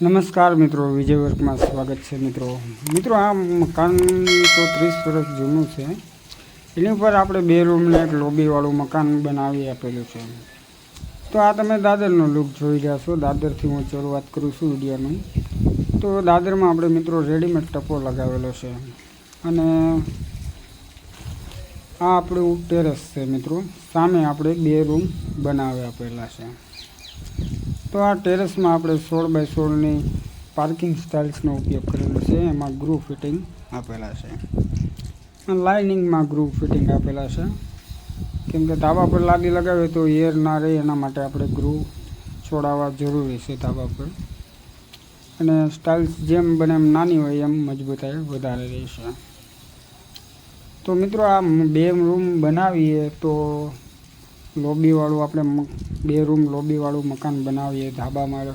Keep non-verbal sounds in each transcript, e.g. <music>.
નમસ્કાર મિત્રો, વિજય વર્કમાં સ્વાગત છે મિત્રો. મિત્રો, આ મકાન તો ત્રીસ વર્ષ જૂનું છે. એની ઉપર આપણે બે રૂમને એક લોબીવાળું મકાન બનાવી આપેલું છે. તો આ તમે દાદરનો લુક જોઈ રહ્યા છો. દાદરથી હું શરૂઆત કરું છું વિડીયોની. તો દાદરમાં આપણે મિત્રો રેડીમેડ ટપો લગાવેલો છે. અને આ આપણું ટેરેસ છે મિત્રો. સામે આપણે બે રૂમ બનાવી આપેલા છે. તો આ ટેરેસમાં આપણે સોળ બાય સોળની પાર્કિંગ સ્ટાઇલ્સનો ઉપયોગ કરેલો છે. એમાં ગ્રુપ ફિટિંગ આપેલા છે. લાઇનિંગમાં ગ્રુપ ફિટિંગ આપેલા છે. કેમ કે ધાબા પર લાદી લગાવે તો એર ના રહે, એના માટે આપણે ગ્રુવ છોડાવવા જરૂરી છે ધાબા પર. અને સ્ટાઇલ્સ જેમ બને એમ નાની હોય એમ મજબૂતાઈ વધારે રહેશે. તો મિત્રો આ બે રૂમ બનાવીએ તો લોબીવાળું આપણે બે રૂમ લોબીવાળું મકાન બનાવીએ ધાબામાં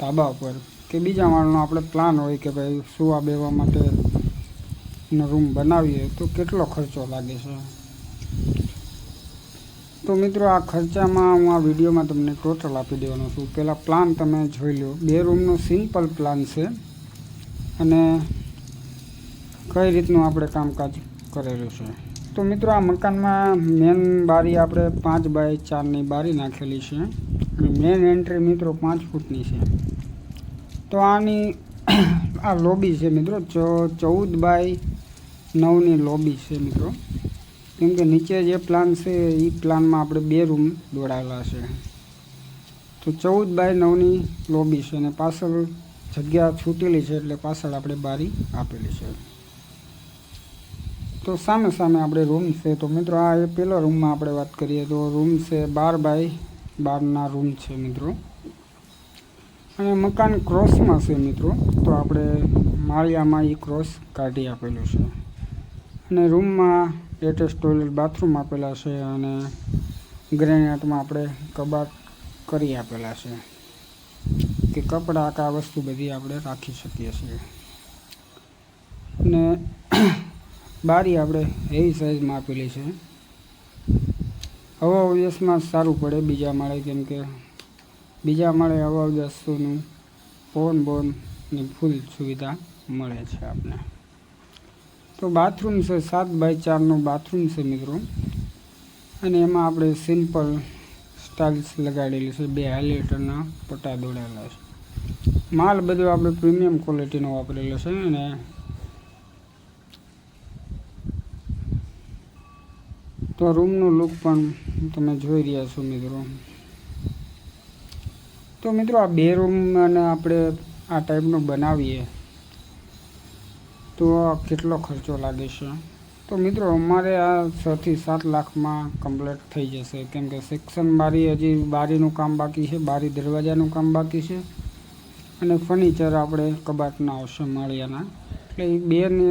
ધાબા ઉપર. કે બીજા માળનો આપણે પ્લાન હોય કે ભાઈ સુવા બેવા માટેનો રૂમ બનાવીએ, તો કેટલો ખર્ચો લાગે છે? તો મિત્રો આ ખર્ચામાં હું આ વિડીયોમાં તમને ટોટલ આપી દેવાનો છું. પહેલાં પ્લાન તમે જોઈ લો બે રૂમનો સિમ્પલ પ્લાન છે અને કઈ રીતનું આપણે કામકાજ કરેલું છે? તો મિત્રો આ મકાનમાં મેન બારી આપણે પાંચ બાય ચારની બારી નાખેલી છે. અને મેન એન્ટ્રી મિત્રો પાંચ ફૂટની છે. તો આની <coughs> આ લોબી છે મિત્રો. ચૌદ બાય નવની લોબી છે મિત્રો. કેમ કે નીચે જે પ્લાન છે એ પ્લાનમાં આપણે બે રૂમ દોડાયેલા છે. તો ચૌદ બાય નવની લોબી છે અને પાછળ જગ્યા છૂટેલી છે એટલે પાછળ આપણે બારી આપેલી છે. તો સામે સામે આપણે રૂમ છે. તો મિત્રો, આ એ પહેલો રૂમમાં આપણે વાત કરીએ તો રૂમ છે બાર બાય બારના રૂમ છે મિત્રો. અને મકાન ક્રોસમાં છે મિત્રો. તો આપણે માળિયામાં એ ક્રોસ કાઢી આપેલું છે. અને રૂમમાં લેટેસ્ટ ટોયલેટ બાથરૂમ આપેલા છે અને ગ્રેનાઇટમાં આપણે કબાટ કરી આપેલા છે. કે કપડાં કે વસ્તુ બધી આપણે રાખી શકીએ છીએ. અને બારી આપણે એવી સાઈઝમાં આપેલી છે. હવા અવકાશમાં સારું પડે બીજા માળે, કેમ કે બીજા માળે હવા અવકાશનું પવન બોનની ફૂલ સુવિધા મળે છે આપણે તો બાથરૂમ છે, સાત બાય ચારનું બાથરૂમ છે મિત્રો. અને એમાં આપણે સિમ્પલ સ્ટાઇલ્સ લગાડેલી છે, બે હાઇલાઇટરના પટ્ટા દોડેલા છે. માલ બધો આપણે પ્રીમિયમ ક્વોલિટીનો વાપરેલો છે અને તો રૂમનું લુક પણ તમે જોઈ રહ્યા છો મિત્રો. તો મિત્રો આ બે રૂમ અને આપણે આ ટાઈપનું બનાવીએ તો કેટલો ખર્ચો લાગે છે? તો મિત્રો અમારે આ છથી સાત લાખમાં કમ્પ્લીટ થઈ જશે. કેમ કે સેક્શન બારી હજી બારીનું કામ બાકી છે, બારી દરવાજાનું કામ બાકી છે અને ફર્નિચર આપણે કબાટના આવશે માળિયાના. એટલે એ બે ને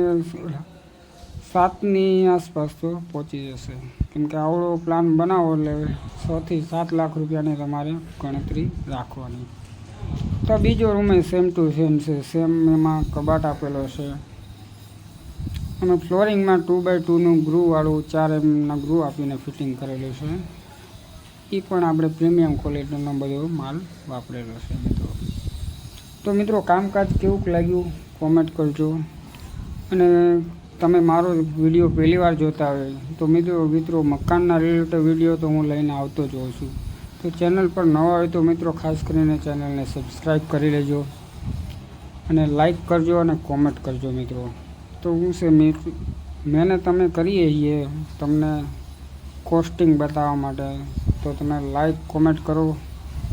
સાતની આસપાસ તો પહોંચી જશે. કેમ કે આવડો પ્લાન બનાવો એટલે છથી સાત લાખ રૂપિયાની તમારે ગણતરી રાખવાની. તો બીજો રૂમે સેમ ટુ સેમ છે. સેમ એમાં કબાટ આપેલો છે. અને ફ્લોરિંગમાં ટુ બાય ટુનું ગ્રુવાળું ચાર એમના ગ્રુ આપીને ફિટિંગ કરેલું છે. એ પણ આપણે પ્રીમિયમ ક્વોલિટીનો બધો માલ વાપરેલો છે મિત્રો. તો મિત્રો કામકાજ કેવું લાગ્યું? કોમેન્ટ કરજો. અને તમે મારો વીડિયો પહેલી વાર જોતા હોય, તો મિત્રો મિત્રો, મકાનના રિલેટેડ વીડિયો તો હું લઈને આવતો જ હોઉં છું. તો ચેનલ પર નવા હોય તો મિત્રો, ખાસ કરીને ચેનલને સબસ્ક્રાઈબ કરી લેજો અને લાઈક કરજો અને કોમેન્ટ કરજો મિત્રો. તો હું છે મહેનત તમે કરીએ છીએ તમને કોસ્ટિંગ બતાવવા માટે, તો તમે લાઈક કોમેન્ટ કરો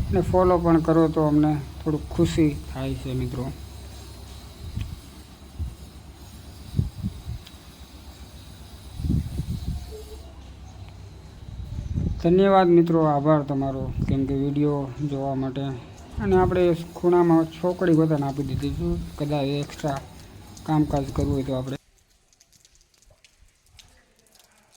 અને ફોલો પણ કરો તો અમને થોડુંક ખુશી થાય છે મિત્રો. ધન્યવાદ મિત્રો, આભાર તમારો, કેમ કે વીડિયો જોવા માટે. અને આપણે ખૂણામાં છોકરી બધાને આપી દીધી છું. કદાચ એક્સ્ટ્રા કામકાજ કરવું હોય તો આપણે